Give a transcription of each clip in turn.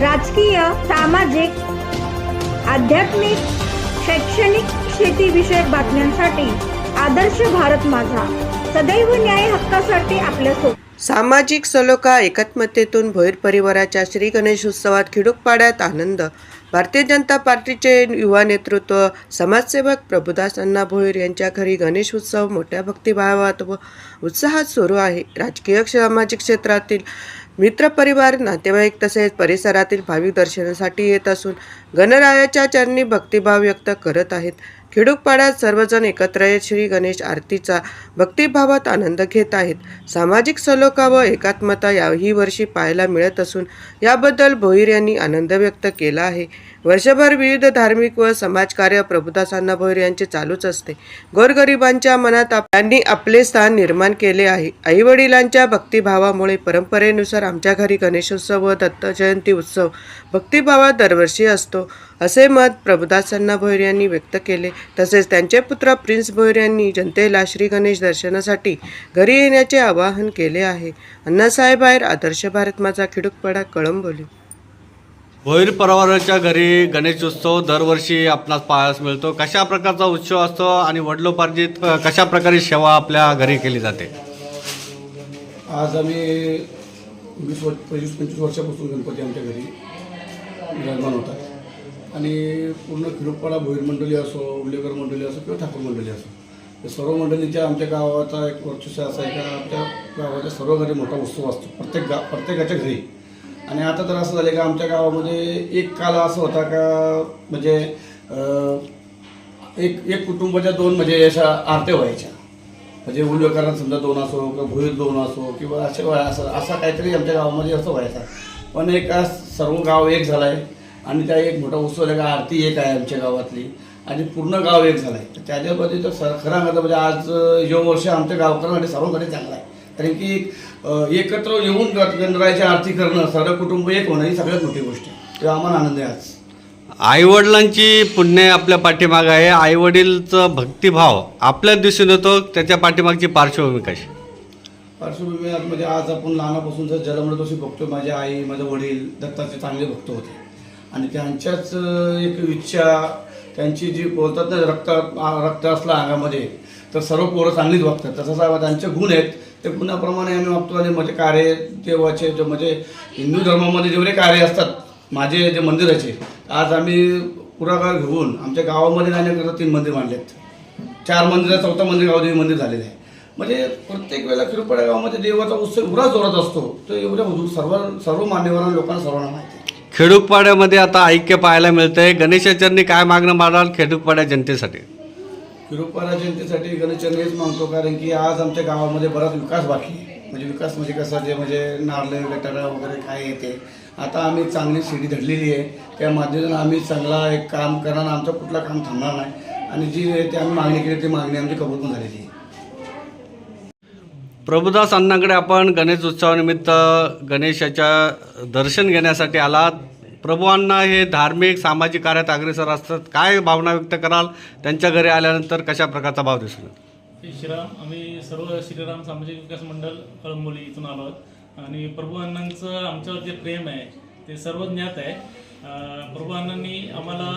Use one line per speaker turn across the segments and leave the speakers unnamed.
राजकीय सामाजिक आध्यात्मिक शैक्षणिक शेतीविषयक बातम्यांसाठी आदर्श भारत माझा. सदैव न्याय हक्कासाठी आपल्यासोबत
सामाजिक सलोखा एकात्मतेतून भोईर परिवाराच्या श्री गणेश उत्सवात खिडूकपाड्यात आनंद. भारतीय जनता पार्टीचे युवा नेतृत्व समाजसेवक प्रभुदास अण्णा भोईर यांच्या घरी गणेश उत्सव मोठ्या भक्तिभावात व उत्साहात सुरू आहे. राजकीय सामाजिक क्षेत्रातील मित्रपरिवार नातेवाईक तसेच परिसरातील भाविक दर्शनासाठी येत असून गणरायाच्या चरणी भक्तिभाव व्यक्त करत आहेत. खेडूकपाड्यात सर्वजण एकत्र येत श्री गणेश आरतीचा भक्तिभावात आनंद घेत आहेत. सामाजिक सलोखा व एकात्मता या ही वर्षी पाहायला मिळत असून याबद्दल भोईर यांनी आनंद व्यक्त केला आहे. वर्षभर विविध धार्मिक व समाजकार्य प्रभुदासांना भोईर यांचे चालूच असते. गोरगरिबांच्या मनात त्यांनी आपले स्थान निर्माण केले आहे. आईवडिलांच्या भक्तिभावामुळे परंपरेनुसार आमच्या घरी गणेशोत्सव व दत्त जयंती उत्सव भक्तिभावात दरवर्षी असतो असे मत प्रभुदासांना भोईर यांनी व्यक्त केले. तसेच त्यांचे पुत्र प्रिन्स भोईर यांनी जनतेला श्री गणेश दर्शनासाठी घरी येण्याचे आवाहन केले आहे. अण्णासाहेबाहेर आदर्श भारत माझा खिडूकपडा कळंबोली
भोईर परिवाराच्या घरी गणेशोत्सव दरवर्षी आपणास पाहायला मिळतो. कशा प्रकारचा उत्सव असतो आणि वडिलोपार्जित कशा प्रकारे सेवा आपल्या घरी केली जाते?
आज आम्ही वीस वर्ष पंचवीस पंचवीस वर्षापासून गणपती आमच्या घरी विराजमान होतात. आणि पूर्ण खिडूपाडा भोईर मंडळी असो उल्लेकर मंडळी असो किंवा ठाकूर मंडळी असो या सर्व मंडळींच्या आमच्या गावाचा एक वर्चस्व असा आहे का आमच्या गावाच्या सर्व घरी मोठा उत्सव असतो. प्रत्येक गा प्रत्येकाच्या घरी. आणि आता तर असं झालं का आमच्या गावामध्ये एक काल असं होता का म्हणजे एक एक कुटुंबाच्या दोन म्हणजे अशा आरत्या व्हायच्या. म्हणजे उल्लेकरांना समजा दोन असो किंवा भुईर दोन असो किंवा असे असं असा काहीतरी आमच्या गावामध्ये असं व्हायचा. पण एक आज सर्व गाव एक झालं आहे आणि त्या एक मोठा उत्सव आहे का आरती एक आहे आमच्या गावातली आणि पूर्ण गाव एक झालं आहे तर त्याच्यामध्ये तर सर खरं म्हणजे आज यो वर्ष आमच्या गावकऱ्यांसाठी सर्वांसाठी चांगला आहे. कारण की एकत्र येऊन गण- गणरायाची आरती करणं सर्व कुटुंब एक होणं ही सगळ्यात मोठी गोष्ट आहे. तेव्हा आम्हाला आनंद आहे आज.
आईवडिलांची पुण्य आपल्या पाठीमाग आहे. आईवडीलचं भक्तिभाव आपल्याच दिसून येतो. त्याच्या पाठीमागची पार्श्वभूमी कशी?
पार्श्वभूमी आज म्हणजे आज आपण लहानापासून जर जन्मलो तशी बघतो माझी आई माझे वडील दत्ताचे चांगले भक्त होते. आणि त्यांच्याच एक इच्छा त्यांची जी बोलतात ना रक्त रक्त असला अंगामध्ये तर सर्व पोरं चांगलीच बघतात. तसंच आहे, त्यांचे गुण आहेत. ते गुणाप्रमाणे आम्ही वागतो आणि माझे कार्य देवाचे जे म्हणजे हिंदू धर्मामध्ये जेवढे कार्य असतात माझे जे मंदिराचे आज आम्ही पुराकार घेऊन आमच्या गावामध्ये जाण्याकरता तीन मंदिर मांडलेत चार मंदिर चौथा मंदिर गावदेवी मंदिर झालेलं आहे. म्हणजे प्रत्येक वेळेला खिरपड्या गावामध्ये देवाचा उत्सव एवढा जोरात असतो तो एवढ्या सर्व सर्व मान्यवरांना लोकांना सर्वांना माहिती
खेडूकपाड्यामध्ये आता ऐक्य पाहायला मिळतंय. गणेशाचरणी काय मागणं मारणार खेडूकपाड्या जनतेसाठी.
किरुपारा जयंतीसाठी गणेशचंद्र हेच मागतो कारण की आज आमच्या गावामध्ये बराच विकास बाकी आहे. म्हणजे विकास म्हणजे कसा जे म्हणजे नारळे गटारा वगैरे काय येते आता आम्ही चांगली शिडी धरलेली आहे. त्या माध्यमातून आम्ही चांगला एक काम करणार आमचं कुठलं काम थांबणार नाही. आणि जी ते आम्ही मागणी केली ती मागणी आमची कबूल पण झालेली आहे.
प्रभुदास अण्णांकडे आपण गणेश उत्सवानिमित्त गणेशाच्या दर्शन घेण्यासाठी आलात. प्रभू हे धार्मिक सामाजिक कार्यात अग्रेसर असतात. काय भावना व्यक्त कराल? त्यांच्या घरी आल्यानंतर कशा प्रकारचा भाव दिसून
श्रीराम आम्ही सर्व श्रीराम सामाजिक विकास मंडळ कळंबोली इथून आलो आहोत. आणि प्रभू अण्णांचं आमच्यावर जे प्रेम आहे ते सर्व ज्ञात आहे. प्रभू अण्णांनी आम्हाला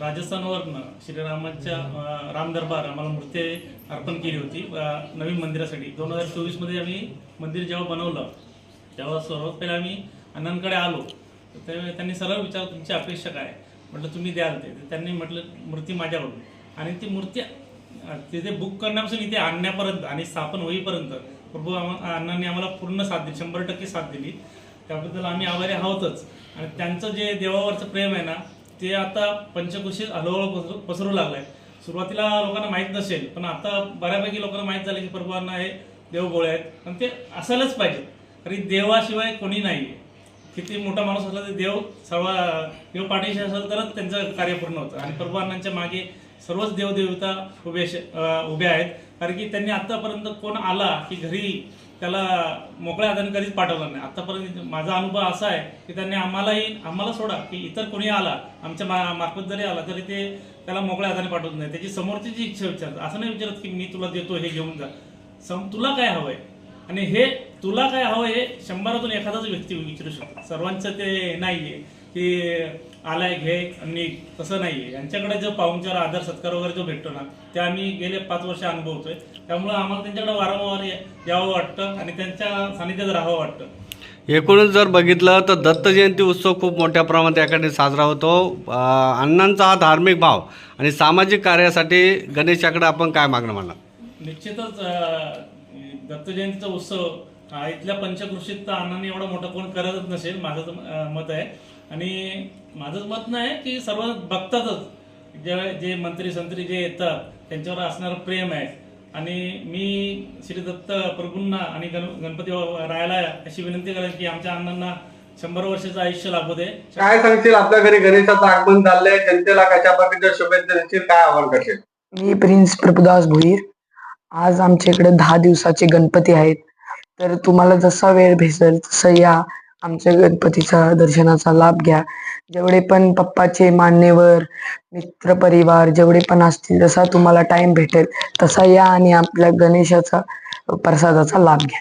राजस्थानवरनं श्रीरामाच्या राम दरबार आम्हाला मूर्ती अर्पण केली होती नवीन मंदिरासाठी. दोन हजार चोवीसमध्ये आम्ही मंदिर जेव्हा बनवलं तेव्हा सर्वात पहिले आम्ही अण्णांकडे आलो. त्यावेळी त्यांनी सरळ विचार तुमची अपेक्षा काय? म्हटलं तुम्ही द्याल ते. तर त्यांनी म्हटलं मूर्ती माझ्याकडून. आणि ती मूर्ती तिथे बुक करण्यापासून इथे आणण्यापर्यंत आणि स्थापन होईपर्यंत प्रभू अण्णांनी आम्हाला पूर्ण साथ दिली शंभर टक्के साथ दिली. त्याबद्दल आम्ही आभारी आहोतच. आणि त्यांचं जे देवावरचं प्रेम आहे ना ते आता पंचकोशीत हळूहळू पसरू पसरू आहे सुरुवातीला लोकांना माहीत नसेल पण आता बऱ्यापैकी लोकांना माहीत झालं की प्रभू अण्णा हे देवगोळे आहेत. आणि ते असायलाच पाहिजेत. कारण देवाशिवाय कोणी नाही आहे किती मोठा माणूस असला तरी देव सर्व देव पाठीशी असेल तरच त्यांचं कार्य पूर्ण होतं. आणि प्रभूअण्णांच्या मागे सर्वच देवदेवता उभे उभे आहेत. कारण की त्यांनी आतापर्यंत कोण आला की घरी त्याला मोकळ्या हाताने कधीच पाठवलं नाही. आतापर्यंत माझा अनुभव असा आहे की त्यांनी आम्हालाही आम्हाला सोडा की इतर कोणी आला आमच्या मा मार्फत जरी आला तरी ते त्याला मोकळ्या हाताने पाठवत नाही. त्याची समोरची जी इच्छा विचारतात असं नाही विचारत की मी तुला देतो हे घेऊन जा. सम तुला काय हवं आहे आणि हे तुला काय हवं हे शंभरातून एखादाच व्यक्ती विचारू शकतो. सर्वांचं ते नाहीये की आलाय घे आणि तसं नाहीये. यांच्याकडे जो पाहुणचार आदर सत्कार वगैरे जो भेटतो ना ते आम्ही गेले पाच वर्ष अनुभवतोय. त्यामुळे आम्हाला त्यांच्याकडे वारंवार यावं वाटतं आणि त्यांच्या सानिध्यात राहावं वाटतं.
एकूणच जर बघितलं तर दत्त जयंती उत्सव खूप मोठ्या प्रमाणात या ठिकाणी साजरा होतो. अण्णांचा हा धार्मिक भाव आणि सामाजिक कार्यासाठी गणेशाकडे आपण काय मागणं मानणार?
निश्चितच अं, दत्त जयंतीचा उत्सव. हा इथल्या पंचकृषीत तर अण्णांनी एवढा मोठा कोण करतच नसेल माझं मत आहे. आणि माझंच मत नाही की सर्व बघतातच. जे जे मंत्री संत्री जे येतात त्यांच्यावर असणारं प्रेम आहे. आणि मी श्री दत्त प्रभूंना आणि गण गणपती रायाला अशी विनंती करेन की आमच्या अण्णांना शंभर वर्षाचं आयुष्य लाभू दे.
काय सांगशील? आपल्या घरी गणेशाचं आगमन झालंय. जनतेला कशा प्रकारच्या शुभेच्छा देशील? काय आवाहन करशील?
मी प्रिन्स प्रभुदास भोईर. आज आमच्या इकडे दहा दिवसाचे गणपती आहेत. तर तुम्हाला जसा वेळ भेटेल तसं या आमच्या गणपतीचा दर्शनाचा लाभ घ्या. जेवढे पण पप्पाचे मान्यवर मित्र परिवार जेवढे पण असतील जसा तुम्हाला टाइम भेटेल तसा या आणि आपल्या गणेशाचा प्रसादाचा लाभ घ्या.